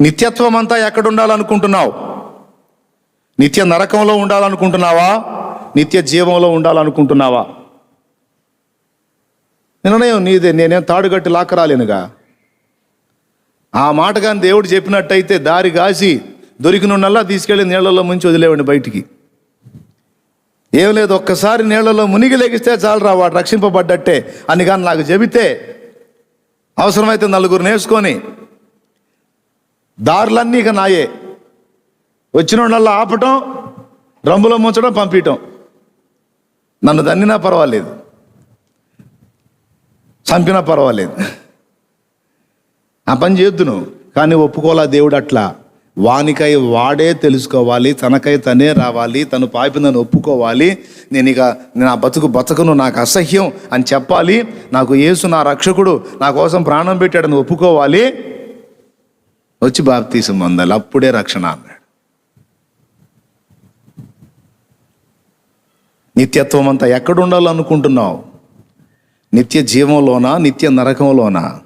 నిత్యత్వం అంతా ఎక్కడ ఉండాలనుకుంటున్నావు నిత్య నరకంలో ఉండాలనుకుంటున్నావా? నిత్య జీవంలో ఉండాలనుకుంటున్నావా? నిర్ణయం నీదే నేనేం తాడుగట్టి లాక్కరాలేనుగా? ఆ మాట కానీ దేవుడు చెప్పినట్టయితే దారి కాసి దొరికినల్లా తీసుకెళ్ళి నీళ్ళల్లో ముంచి వదిలేవండి బయటికి. ఏం లేదు ఒక్కసారి నీళ్ళలో మునిగి లెగిస్తే చాలరా వాడు రక్షింపబడ్డట్టే అని కానీ నాకు చెబితే అవసరమైతే నలుగురు నేర్చుకొని దారులన్నీ ఇక నాయే. వచ్చిన వాళ్ళ ఆపటం రంబులో ముంచడం పంపించటం నన్ను దన్నినా పర్వాలేదు. చంపినా పర్వాలేదు. ఆ పని చేద్దును కానీ ఒప్పుకోలా దేవుడు అట్లా? వానికై వాడే తెలుసుకోవాలి తనకై తనే రావాలి తను పాపినని ఒప్పుకోవాలి. నేను ఇక నా బతుకు బతకను నాకు అసహ్యం అని చెప్పాలి. నాకు యేసు నా రక్షకుడు నా కోసం ప్రాణం పెట్టాడని ఒప్పుకోవాలి. వచ్చి బాప్తీసం పొందాలి. అప్పుడే రక్షణ అన్నాడు. నిత్యత్వం అంతా ఎక్కడ ఉండాలనుకుంటున్నావు? నిత్య జీవంలోనా? నిత్య నరకంలోనా?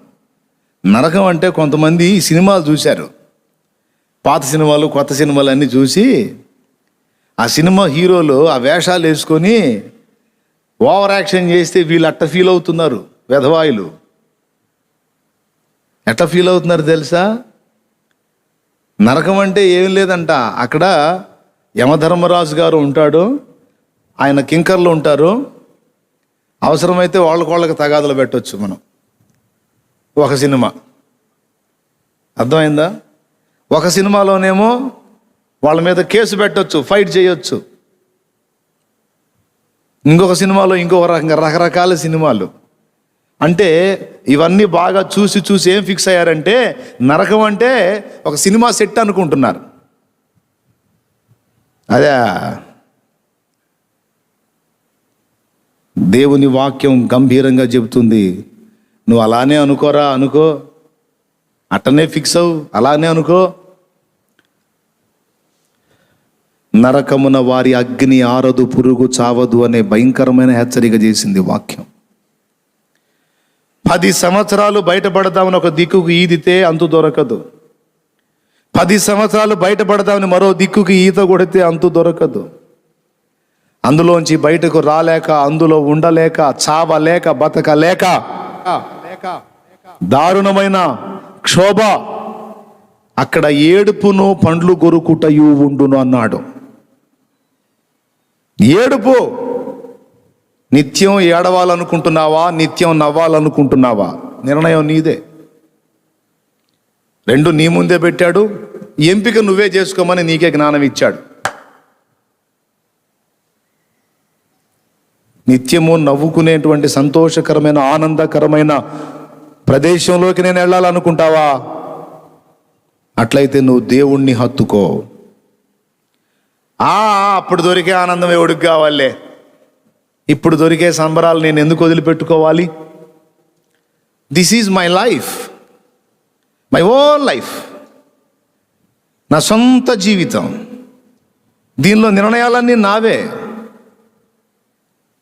నరకం అంటే కొంతమంది సినిమాలు చూశారు. పాత సినిమాలు కొత్త సినిమాలు అన్నీ చూసి ఆ సినిమా హీరోలు ఆ వేషాలు వేసుకొని ఓవర్ యాక్షన్ చేస్తే వీళ్ళు అట్ట ఫీల్ అవుతున్నారు వెధవాయులు. ఎట్ట ఫీల్ అవుతున్నారు తెలుసా? నరకం అంటే ఏం లేదంట. అక్కడ యమధర్మరాజు గారు ఉంటాడు. ఆయన కింకర్లు ఉంటారు. అవసరమైతే వాళ్ళకోళ్ళకి వాళ్ళకి తగాదులు పెట్టవచ్చు మనం. ఒక సినిమా. అర్థమైందా? ఒక సినిమాలోనేమో వాళ్ళ మీద కేసు పెట్టవచ్చు ఫైట్ చేయొచ్చు. ఇంకొక సినిమాలో ఇంకొక రకంగా రకరకాల సినిమాలు. అంటే ఇవన్నీ బాగా చూసి చూసి ఏం ఫిక్స్ అయ్యారంటే నరకం అంటే ఒక సినిమా సెట్ అనుకుంటున్నారు. అదే. దేవుని వాక్యం గంభీరంగా చెబుతుంది. నువ్వు అలానే అనుకోరా అనుకో. అట్టనే ఫిక్స్ అవు అలానే అనుకో. నరకమున వారి అగ్ని ఆరదు పురుగు చావదు అనే భయంకరమైన హెచ్చరిక చేసింది వాక్యం. పది సంవత్సరాలు బయటపడదామని ఒక దిక్కుకు ఈదితే అంతు దొరకదు. పది సంవత్సరాలు బయటపడదామని మరో దిక్కుకి ఈత కొడితే అంతు దొరకదు. అందులోంచి బయటకు రాలేక అందులో ఉండలేక చావలేక బతకలేక దారుణమైన క్షోభ అక్కడ ఏడుపును పండ్లు కొరుకుటయు ఉండును అన్నాడు. ఏడుపు నిత్యం ఏడవాలనుకుంటున్నావా? నిత్యం నవ్వాలనుకుంటున్నావా? నిర్ణయం నీదే. రెండు నీ ముందే పెట్టాడు. ఎంపిక నువ్వే చేసుకోమని నీకే జ్ఞానం ఇచ్చాడు. నిత్యము నవ్వుకునేటువంటి సంతోషకరమైన ఆనందకరమైన ప్రదేశంలోకి నేను వెళ్ళాలనుకుంటావా? అట్లయితే నువ్వు దేవుణ్ణి హత్తుకో. ఆ అప్పుడు దొరికే ఆనందం ఎవడికి కావాలే? ఇప్పుడు దొరికే సంబరాలు నేను ఎందుకు వదిలిపెట్టుకోవాలి? This is my life my own life నా సొంత జీవితం. దీనిలో నిర్ణయాలన్నీ నావే.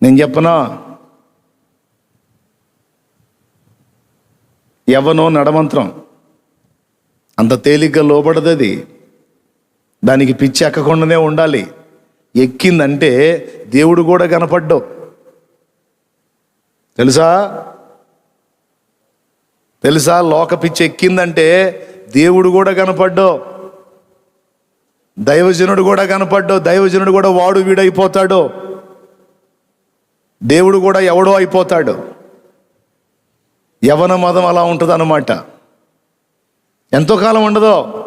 నేను చెప్పనా? ఎవనో నడమంత్రం. అంత తేలిగ్గా లోపడదు అది దానికి పిచ్చి ఎక్కకుండానే ఉండాలి. ఎక్కిందంటే దేవుడు కూడా కనపడ్డావు తెలుసా? తెలుసా? లోక పిచ్చి ఎక్కిందంటే దేవుడు కూడా కనపడ్డో దైవజనుడు కూడా కనపడ్డో దైవజనుడు కూడా వాడు వీడైపోతాడు దేవుడు కూడా ఎవడో అయిపోతాడు. యవన మదం అలా ఉంటుంది అనమాట ఎంతో కాలం ఉండదో?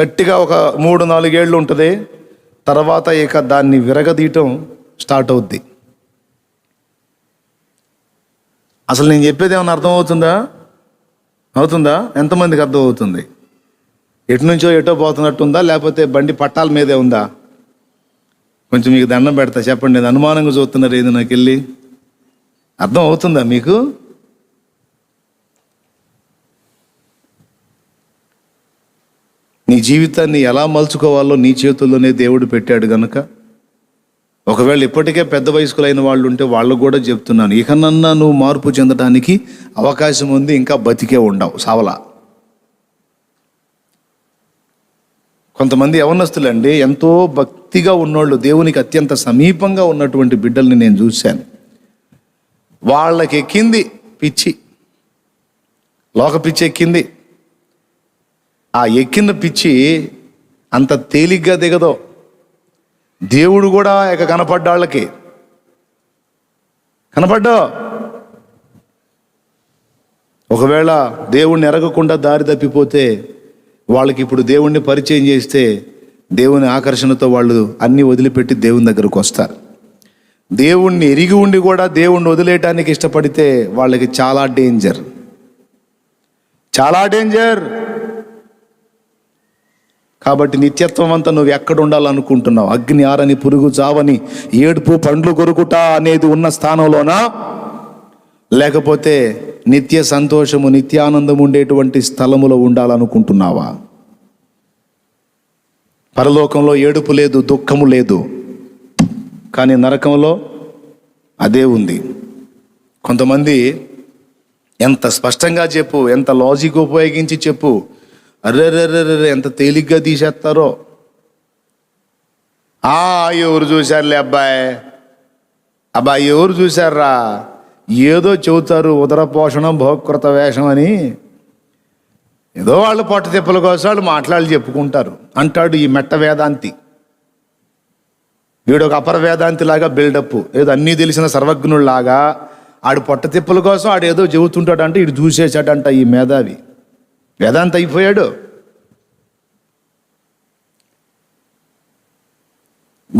గట్టిగా ఒక మూడు నాలుగేళ్ళు ఉంటుంది. తర్వాత ఇక దాన్ని విరగదీయటం స్టార్ట్ అవుద్ది. అసలు నేను చెప్పేది ఏమైనా అర్థమవుతుందా? అవుతుందా? ఎంతమందికి అర్థం అవుతుంది ఎటు నుంచో ఎటో పోతున్నట్టుందా? లేకపోతే బండి పట్టాల మీదే ఉందా? కొంచెం మీకు దండం పెడతా చెప్పండి. నేను అనుమానంగా చూస్తున్నారు ఏది నాకు వెళ్ళి అర్థం అవుతుందా మీకు? నీ జీవితాన్ని ఎలా మలుచుకోవాలో నీ చేతుల్లోనే దేవుడు పెట్టాడు గనుక ఒకవేళ ఇప్పటికే పెద్ద వయస్కులైన వాళ్ళు ఉంటే వాళ్ళకు కూడా చెప్తున్నాను. ఇకనన్నా నువ్వు మార్పు చెందడానికి అవకాశం ఉంది ఇంకా బతికే ఉండవు. సావలా. కొంతమంది యవనస్తులండి ఎంతో భక్తిగా ఉన్నోళ్ళు దేవునికి అత్యంత సమీపంగా ఉన్నటువంటి బిడ్డల్ని నేను చూశాను. వాళ్ళకి ఎక్కింది పిచ్చి. లోక పిచ్చి ఎక్కింది. ఆ ఎక్కిన పిచ్చి అంత తేలిగ్గా దిగదో. దేవుడు కూడా ఇక కనపడ్డాళ్ళకి. కనపడ్డా? ఒకవేళ దేవుణ్ణి ఎరగకుండా దారి తప్పిపోతే వాళ్ళకి ఇప్పుడు దేవుణ్ణి పరిచయం చేస్తే దేవుని ఆకర్షణతో వాళ్ళు అన్ని వదిలిపెట్టి దేవుని దగ్గరకు వస్తారు. దేవుణ్ణి ఎరిగి ఉండి కూడా దేవుణ్ణి వదిలేయటానికి ఇష్టపడితే వాళ్ళకి చాలా డేంజర్. చాలా డేంజర్. కాబట్టి నిత్యత్వం అంతా నువ్వు ఎక్కడ ఉండాలనుకుంటున్నావు? అగ్ని ఆరని పురుగు చావని ఏడుపు పండ్లు కొరుకుట అనేది ఉన్న స్థానంలోనా? లేకపోతే నిత్య సంతోషము నిత్యానందం ఉండేటువంటి స్థలములో ఉండాలనుకుంటున్నావా? పరలోకంలో ఏడుపు లేదు దుఃఖము లేదు. కానీ నరకంలో అదే ఉంది. కొంతమంది ఎంత స్పష్టంగా చెప్పు ఎంత లాజిక్ ఉపయోగించి చెప్పు అర్రెర్రెర్రెర్రె ఎంత తేలిగ్గా తీసేస్తారో ఆ ఎవరు చూశారులే అబ్బాయి? అబ్బాయి ఎవరు చూశారా ఏదో చెబుతారు ఉదర పోషణం భోకృత వేషం అని. ఏదో వాళ్ళు పొట్ట తిప్పల కోసం వాళ్ళు మాట్లాడి చెప్పుకుంటారు. అంటాడు ఈ మెట్ట వేదాంతి. వీడు ఒక అపర వేదాంతి లాగా బిల్డప్. ఏదో అన్నీ తెలిసిన సర్వజ్ఞుల్లాగా. ఆడు పొట్ట తిప్పల కోసం ఆడు ఏదో చెబుతుంటాడంట ఇటు చూసేసాడంట ఈ మేధావి. వేదాంత అయిపోయాడు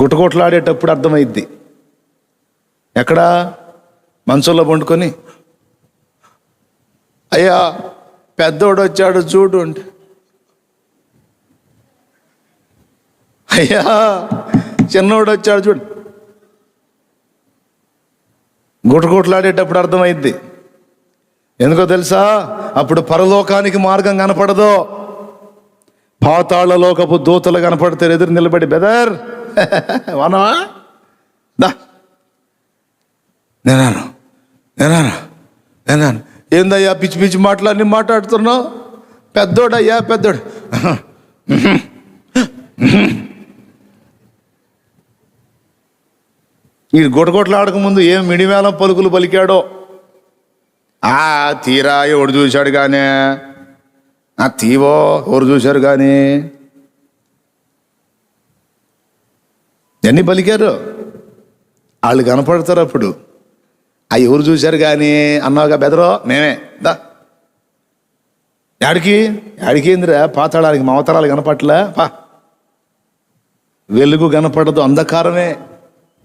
గుటగుట్లాడేటప్పుడు అర్థమైద్ది. ఎక్కడా? మంచంలో పండుకొని అయ్యా పెద్దోడు వచ్చాడు చూడు అంటే. అయ్యా చిన్నోడు వచ్చాడు చూడు. గుటగుట్లాడేటప్పుడు అర్థమైద్ది. ఎందుకో తెలుసా? అప్పుడు పరలోకానికి మార్గం కనపడదు. పాతాళలోకపు దూతలు కనపడతారు ఎదురు నిలబడి బెదర్ వనవా దా. నేనాను. నేనాను. నేనాను. ఏందయ్యా పిచ్చి పిచ్చి మాట్లాడిని మాట్లాడుతున్నావు? పెద్దోడయ్యా పెద్దోడు. ఈ గుటగొట్లాడక ముందు ఏం మిడివేళం పలుకులు పలికాడో? ఆ తీరా ఎవడు చూశాడు కానీ? ఆ తీవో ఎవరు చూశారు కానీ? ఎన్ని పలికారు? వాళ్ళు కనపడతారు అప్పుడు. ఆ ఎవరు చూశారు కానీ? అన్నావుగా బెదరో మేమే దా. యాడికి? యాడికి ఏందిరా? పాతాళానికి మమతరాలు కనపట్లే పా. వెలుగు కనపడదు. అంధకారమే.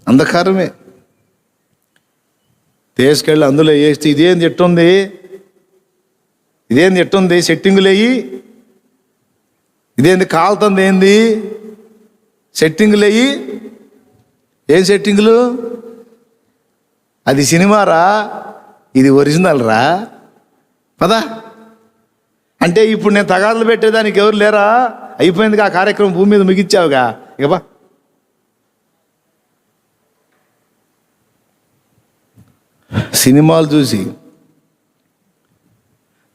అంధకారమే. తీసుకెళ్ళి అందులో వేస్తే ఇదేం ఎట్టుంది? ఇదేం ఎట్టుంది? సెట్టింగులు వేయి. ఇదేంది కాలుతుంది? ఏంది? సెట్టింగులు వేయి. ఏం సెట్టింగులు? అది సినిమారా? ఇది ఒరిజినల్ రా? పదా. అంటే ఇప్పుడు నేను తగాదులు పెట్టేదానికి ఎవరు లేరా? అయిపోయింది ఆ కార్యక్రమం భూమి మీద ముగించావుగా ఇక బా సినిమాలు చూసి.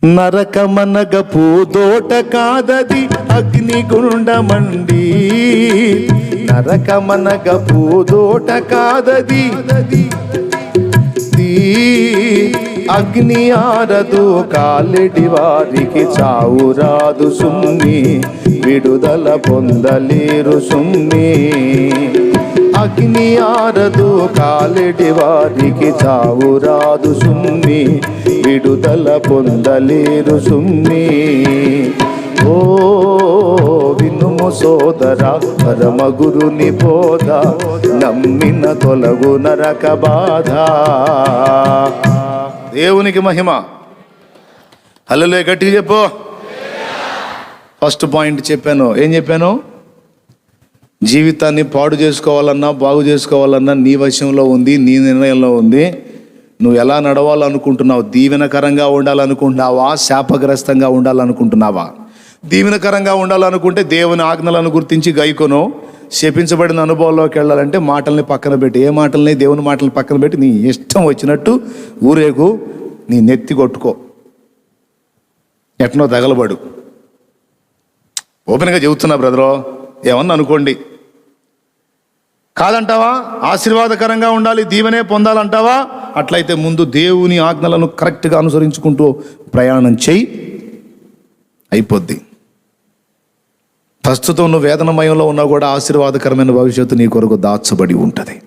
నరకమనగ పూదోట కాదది అగ్నిగుండమండి నరకమనగ పూదోట కాదది అగ్ని ఆరదు కాలిడి వారికి చావు రాదు సుమ్మి. విడుదల పొందలేరు సుమ్మి. అగ్ని ఆరదు కాలిడి వారికి చావు రాదు సుమ్మి. విడుదల పొందలేరు సుమ్మి. ఓ వినుము సోదర పరమ గురుని బోధ నమ్మిన తొలగు నరక బాధ. దేవునికి మహిమ. హలో గట్టిగా చెప్పు. ఫస్ట్ పాయింట్ చెప్పాను. ఏం చెప్పాను? జీవితాన్ని పాడు చేసుకోవాలన్నా బాగు చేసుకోవాలన్నా నీ వశంలో ఉంది నీ నిర్ణయంలో ఉంది. నువ్వు ఎలా నడవాలనుకుంటున్నావు? దీవెనకరంగా ఉండాలనుకుంటున్నావా? శాపగ్రస్తంగా ఉండాలనుకుంటున్నావా? దీవెనకరంగా ఉండాలనుకుంటే దేవుని ఆజ్ఞలను గుర్తించి గైకొను. శపించబడిన అనుభవంలోకి వెళ్ళాలంటే మాటల్ని పక్కన పెట్టి. ఏ మాటల్ని? దేవుని మాటల్ని పక్కన పెట్టి నీ ఇష్టం వచ్చినట్టు ఊరేగు నీ నెత్తి కొట్టుకో. ఎట్నో తగలబడు. ఓపెన్గా చెబుతున్నా బ్రదరో ఏమన్నా అనుకోండి. కాదంటావా? ఆశీర్వాదకరంగా ఉండాలి దీవెనే పొందాలంటావా? అట్లయితే ముందు దేవుని ఆజ్ఞలను కరెక్ట్గా అనుసరించుకుంటూ ప్రయాణం చేయి. అయిపోద్ది. ప్రస్తుతం నువ్వు వేదనమయంలో ఉన్నా కూడా ఆశీర్వాదకరమైన భవిష్యత్తు నీ కొరకు దాచబడి ఉంటుంది.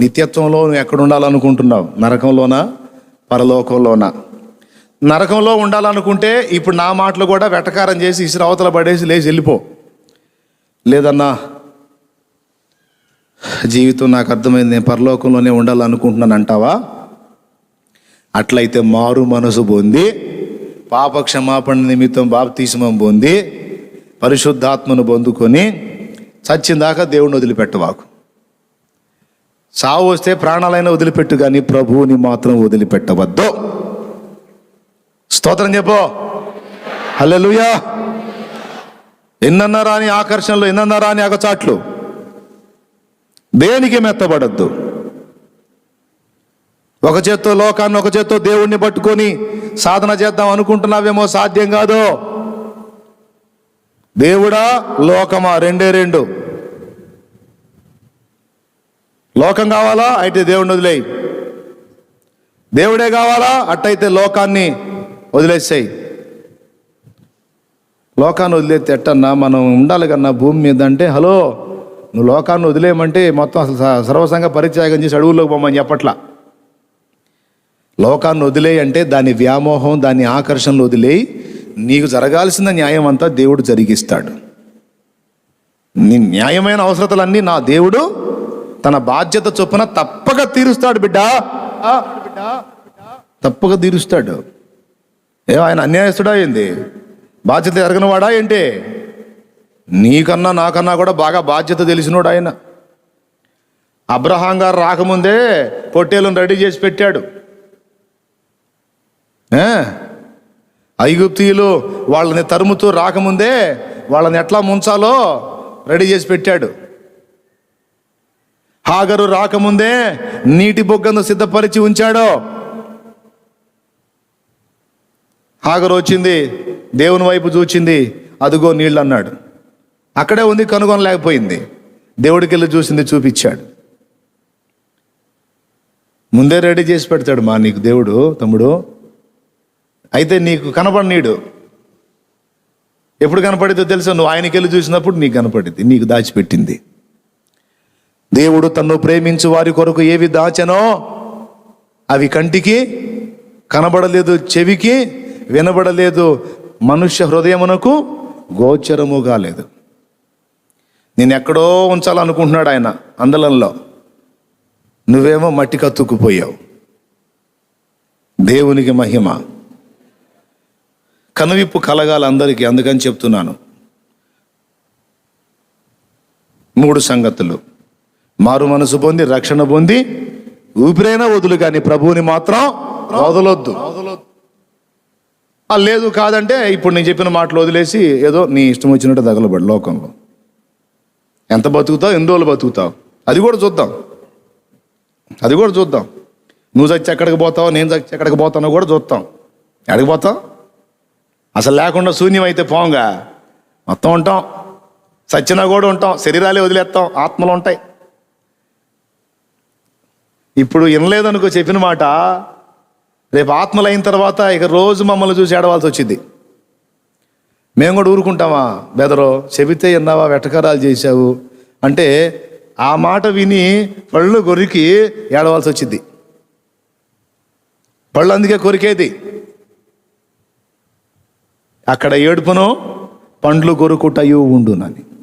నిత్యత్వంలో నువ్వు ఎక్కడ ఉండాలనుకుంటున్నావు నరకంలోనా? పరలోకంలోనా? నరకంలో ఉండాలనుకుంటే ఇప్పుడు నా మాటలు కూడా వెటకారం చేసి ఇసురు అవతల పడేసి లేచి వెళ్ళిపో. లేదన్నా జీవితం నాకు అర్థమైంది నేను పరలోకంలోనే ఉండాలనుకుంటున్నాను అంటావా? అట్లయితే మారు మనసు పొంది పాప క్షమాపణ నిమిత్తం బాప్తీసమం పొంది పరిశుద్ధాత్మను పొందుకొని చచ్చిందాకా దేవుణ్ణి వదిలిపెట్టవాకు. సావు వస్తే ప్రాణాలైనా వదిలిపెట్టు కానీ ప్రభువుని మాత్రం వదిలిపెట్టవద్దు. స్తోత్రం చెప్పు. హల్లెలూయా. ఎన్నన్నా రాని ఆకర్షణలు ఎన్నన్నా రాని అగచాట్లు. దేనికి మెత్తబడద్దు? ఒక చేత్తో లోకాన్ని ఒక చేత్తో దేవుణ్ణి పట్టుకొని సాధన చేద్దాం అనుకుంటున్నావేమో సాధ్యం కాదు? దేవుడా లోకమా? రెండే రెండు. లోకం కావాలా? అయితే దేవుణ్ణి వదిలేయి. దేవుడే కావాలా? అట్టయితే లోకాన్ని వదిలేసేయి. లోకాన్ని వదిలేస్తే ఎట్టన్నా మనం ఉండాలి కన్నా భూమి మీద అంటే హలో? నువ్వు లోకాన్ని వదిలేయమంటే మొత్తం అసలు సర్వసంగ పరిత్యాగం చేసి అడవుల్లోకి పోమని చెప్పట్లా. లోకాన్ని వదిలేయి అంటే దాని వ్యామోహం దాని ఆకర్షణలు వదిలేయి. నీకు జరగాల్సిన న్యాయం అంతా దేవుడు జరిగిస్తాడు. నీ న్యాయమైన అవసరతలన్నీ నా దేవుడు తన బాధ్యత చొప్పున తప్పక తీరుస్తాడు బిడ్డ. తప్పక తీరుస్తాడు. ఏ ఆయన అన్యాయస్తుడా ఏంది? బాధ్యత ఎరగనివాడా ఏంటి? నీకన్నా నాకన్నా కూడా బాగా బాధ్యత తెలిసినోడు ఆయన. అబ్రహాం గారు రాకముందే పొట్టేలను రెడీ చేసి పెట్టాడు. ఐగుప్తీయులు వాళ్ళని తరుముతూ రాకముందే వాళ్ళని ఎట్లా ముంచాలో రెడీ చేసి పెట్టాడు. హాగరు రాకముందే నీటి బొగ్గను సిద్ధపరిచి ఉంచాడు. హాగరు వచ్చింది దేవుని వైపు చూచింది అదుగో నీళ్ళు అన్నాడు అక్కడే ఉంది కనుగొనలేకపోయింది. దేవుడికి వెళ్ళి చూసింది చూపించాడు. ముందే రెడీ చేసి పెడతాడు మా నీకు దేవుడు తమ్ముడు. అయితే నీకు కనపడనీడు. ఎప్పుడు కనపడిద్దో తెలుసా నువ్వు ఆయనకి వెళ్ళి చూసినప్పుడు నీకు కనపడింది నీకు దాచిపెట్టింది. దేవుడు తన్ను ప్రేమించు వారి కొరకు ఏవి దాచనో అవి కంటికి కనబడలేదు చెవికి వినబడలేదు మనుష్య హృదయమునకు గోచరము కాలేదు నేను ఎక్కడో ఉంచాలనుకుంటున్నాడు ఆయన అందలంలో. నువ్వేమో మట్టి కత్తుకుపోయావు దేవునికి మహిమ. కనువిప్పు కలగాలి అందరికీ అందుకని చెప్తున్నాను. మూడు సంగతులు. మారు మనసు పొంది రక్షణ పొంది ఊపిరైనా వదులు కానీ ప్రభువుని మాత్రం వదలొద్దు. లేదు కాదంటే ఇప్పుడు నేను చెప్పిన మాటలు వదిలేసి ఏదో నీ ఇష్టం వచ్చినట్టు తగలబడి లోకంలో. ఎంత బతుకుతావు ఎన్ని రోజులు బతుకుతావు? అది కూడా చూద్దాం. అది కూడా చూద్దాం. నువ్వు చచ్చి ఎక్కడికి పోతావు నేను చచ్చి ఎక్కడికి పోతానో కూడా చూస్తాం ఎక్కడికి పోతాం అసలు లేకుండా శూన్యం అయితే పోంగా. మొత్తం ఉంటాం. సచ్చినా కూడా ఉంటాం. శరీరాలే వదిలేస్తాం. ఆత్మలు ఉంటాయి. ఇప్పుడు వినలేదనుకో చెప్పిన మాట రేపు ఆత్మలు అయిన తర్వాత ఇక రోజు మమ్మల్ని చూసి ఏడవాల్సి వచ్చింది. మేము కూడా ఊరుకుంటామా? బెదరో చెబితే విన్నావా? వెటకారాలు చేశావు. అంటే ఆ మాట విని పళ్ళు కొరికి ఏడవాల్సి వచ్చింది. పళ్ళు అందుకే కొరికేది. అక్కడ ఏడుపును పండ్లు కొరుకుటయు ఉండునని.